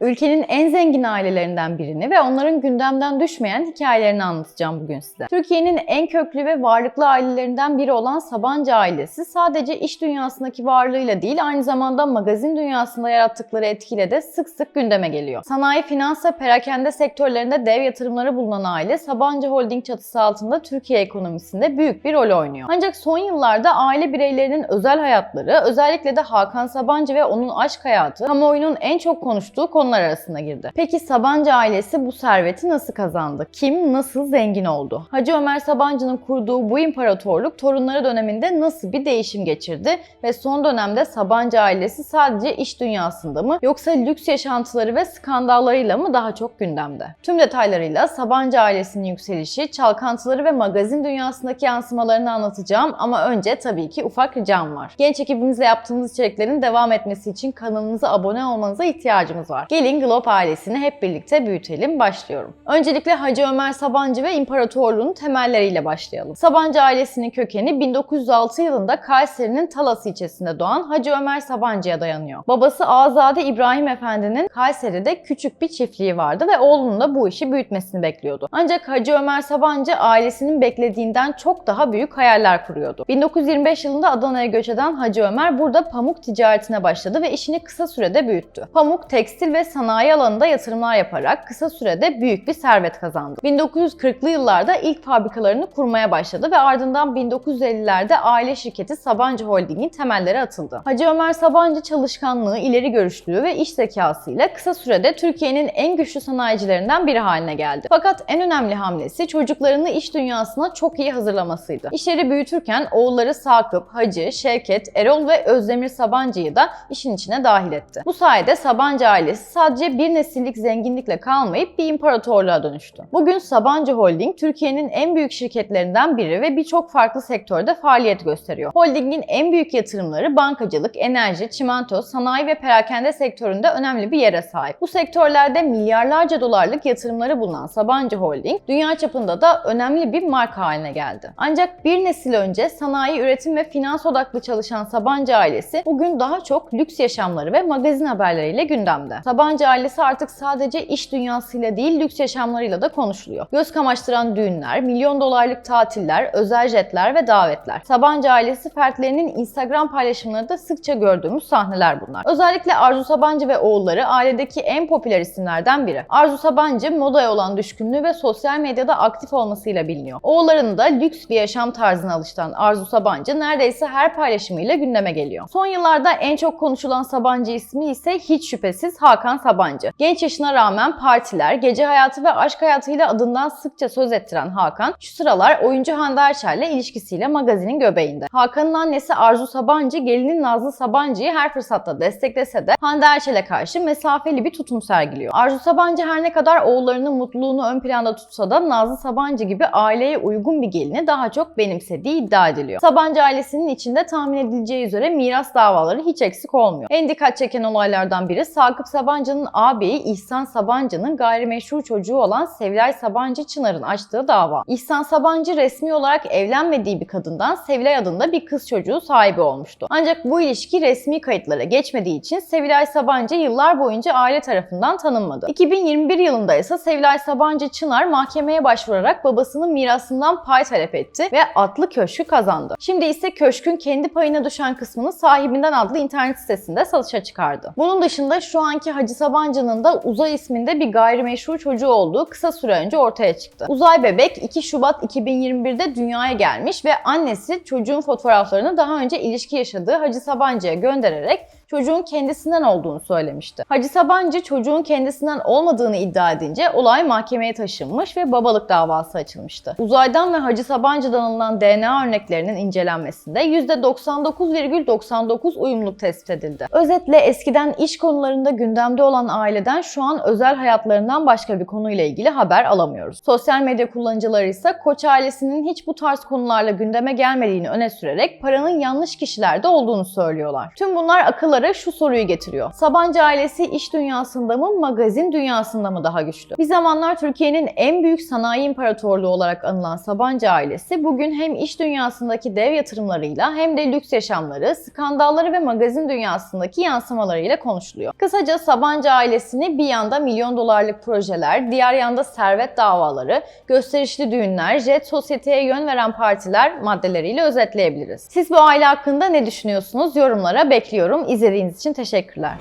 ülkenin en zengin ailelerinden birini ve onların gündemden düşmeyen hikayelerini anlatacağım bugün size. Türkiye'nin en köklü ve varlıklı ailelerinden biri olan Sabancı ailesi sadece iş dünyasındaki varlığıyla değil aynı zamanda magazin dünyasında yarattıkları etkiyle de sık sık gündeme geliyor. Sanayi, finans ve perakende sektörlerinde dev yatırımları bulunan aile Sabancı Holding çatısı altında Türkiye ekonomisinde büyük bir rol oynuyor. Ancak son yıllarda aile bireylerinin özel hayatları, özellikle de Hakan Sabancı ve onun aşk hayatı kamuoyunun en çok konuştuğu konular arasına girdi. Peki Sabancı ailesi bu serveti nasıl kazandı? Kim nasıl zengin oldu? Hacı Ömer Sabancı'nın kurduğu bu imparatorluk torunları döneminde nasıl bir değişim geçirdi ve son dönemde Sabancı ailesi sadece iş dünyasında mı yoksa lüks yaşantıları ve skandallarıyla mı daha çok gündemde? Tüm detaylarıyla Sabancı ailesinin yükselişi, çalkantıları ve magazin dünyasındaki yansımalarını anlatacağım ama önce tabii ki ufak ricam var. Genç ekibimizle yaptığımız içeriklerin devam etmesi için kanalımıza abone olmanıza ihtiyacımız var. Gelin Globe ailesini hep birlikte büyütelim. Başlıyorum. Öncelikle Hacı Ömer Sabancı ve imparatorluğun temelleriyle başlayalım. Sabancı ailesinin kökeni 1906 yılında Kayseri'nin Talas ilçesinde doğan Hacı Ömer Sabancı'ya dayanıyor. Babası Azade İbrahim Efendi'nin Kayseri'de küçük bir çiftliği vardı ve oğlunun da bu işi büyütmesini bekliyordu. Ancak Hacı Ömer Sabancı ailesinin beklediğinden çok daha büyük hayaller kuruyordu. 1925 yılında Adana'ya göç eden Hacı Ömer burada pamuk ticaretine başladı ve işini kısa sürede büyüttü. Pamuk, tekstil ve sanayi alanında yatırımlar yaparak kısa sürede büyük bir servet kazandı. 1940'lı yıllarda ilk fabrikalarını kurmaya başladı ve ardından 1950'lerde aile şirketi Sabancı Holding'in temelleri atıldı. Hacı Ömer Sabancı çalışkanlığı, ileri görüşlülüğü ve iş zekasıyla kısa sürede Türkiye'nin en güçlü sanayicilerinden biri haline geldi. Fakat en önemli hamlesi çocuklarını iş dünyasına çok iyi hazırlamasıydı. İşleri büyütürken oğulları Sakıp, Hacı, Şevket, Erol ve Özdemir Sabancı'yı da işin içine dahil etti. Bu sayede Sabancı ailesi sadece bir nesillik zenginlikle kalmayıp bir imparatorluğa dönüştü. Bugün Sabancı Holding Türkiye'nin en büyük şirketlerinden biri ve birçok farklı sektörde faaliyet gösteriyor. Holdingin en büyük yatırımları bankacılık, enerji, çimento, sanayi ve perakende sektöründe önemli bir yere sahip. Bu sektörlerde milyarlarca dolarlık yatırımları bulunan Sabancı Holding, dünya çapında da önemli bir marka haline geldi. Ancak bir nesil önce sanayi, üretim ve finans odaklı çalışan Sabancı ailesi bugün daha çok lüks yaşamları ve magazin haberleriyle gündemde. Sabancı ailesi artık sadece iş dünyasıyla değil lüks yaşamlarıyla da konuşuluyor. Göz kamaştıran düğünler, milyon dolarlık tatiller, özel jetler ve davetler. Sabancı ailesi fertlerinin Instagram paylaşımlarında sıkça gördüğümüz sahneler bunlar. Özellikle Arzu Sabancı ve oğulları ailedeki en popüler isimlerden biri. Arzu Sabancı modaya olan düşkünlüğü ve sosyal medyada aktif olmasıyla biliniyor. Oğullarının da lüks bir yaşam tarzına alıştıran Arzu Sabancı neredeyse her paylaşımıyla gündeme geliyor. Son yıllarda en çok konuşulan Sabancı ismi ise hiç şüphesiz Hakan Sabancı. Genç yaşına rağmen partiler, gece hayatı ve aşk hayatıyla adından sıkça söz ettiren Hakan, şu sıralar oyuncu Hande Erçel'le ilişkisiyle magazinin göbeğinde. Hakan'ın annesi Arzu Sabancı, gelinin Nazlı Sabancı'yı her fırsatta desteklese de Hande Erçel'e karşı mesafeli bir tutum sergiliyor. Arzu Sabancı her ne kadar oğullarının mutluluğunu ön planda tutsa da Nazlı Sabancı gibi aileye uygun bir gelini daha çok benimsediği iddia ediliyor. Sabancı ailesinin içinde tahmin edileceği üzere miras davaları hiç eksik olmuyor. En dikkat çeken olaylardan biri Sakıp Sabancı'nın ağabeyi İhsan Sabancı'nın gayrimeşru çocuğu olan Sevilay Sabancı Çınar'ın açtığı dava. İhsan Sabancı resmi olarak evlenmediği bir kadından Sevilay adında bir kız çocuğu sahibi olmuştu. Ancak bu ilişki resmi kayıtlara geçmediği için Sevilay Sabancı yıllar boyunca aile tarafından tanınmadı. 2021 yılında ise Sevilay Sabancı Çınar mahkemeye başvurarak babasının mirasından pay talep etti ve adlı köşkü kazandı. Şimdi ise köşkün kendi payına düşen kısmını sahibinden adlı internet sitesinde satışa çıkardı. Bunun dışında şu anki Hacı Sabancı'nın da Uzay isminde bir gayrimeşru çocuğu olduğu kısa süre önce ortaya çıktı. Uzay bebek 2 Şubat 2021'de dünyaya gelmiş ve annesi çocuğun fotoğraflarını daha önce ilişki yaşadığı Hacı Sabancı'ya göndererek çocuğun kendisinden olduğunu söylemişti. Hacı Sabancı çocuğun kendisinden olmadığını iddia edince olay mahkemeye taşınmış ve babalık davası açılmıştı. Uzaydan ve Hacı Sabancı'dan alınan DNA örneklerinin incelenmesinde %99,99 uyumluluk tespit edildi. Özetle eskiden iş konularında gündemde olan aileden şu an özel hayatlarından başka bir konuyla ilgili haber alamıyoruz. Sosyal medya kullanıcıları ise Koç ailesinin hiç bu tarz konularla gündeme gelmediğini öne sürerek paranın yanlış kişilerde olduğunu söylüyorlar. Tüm bunlar akıllara akıllara şu soruyu getiriyor. Sabancı ailesi iş dünyasında mı, magazin dünyasında mı daha güçlü? Bir zamanlar Türkiye'nin en büyük sanayi imparatorluğu olarak anılan Sabancı ailesi bugün hem iş dünyasındaki dev yatırımlarıyla hem de lüks yaşamları, skandalları ve magazin dünyasındaki yansımalarıyla konuşuluyor. Kısaca Sabancı ailesini bir yanda milyon dolarlık projeler, diğer yanda servet davaları, gösterişli düğünler, jet sosyeteye yön veren partiler maddeleriyle özetleyebiliriz. Siz bu aile hakkında ne düşünüyorsunuz? Yorumlara bekliyorum. İzlediğiniz için teşekkürler.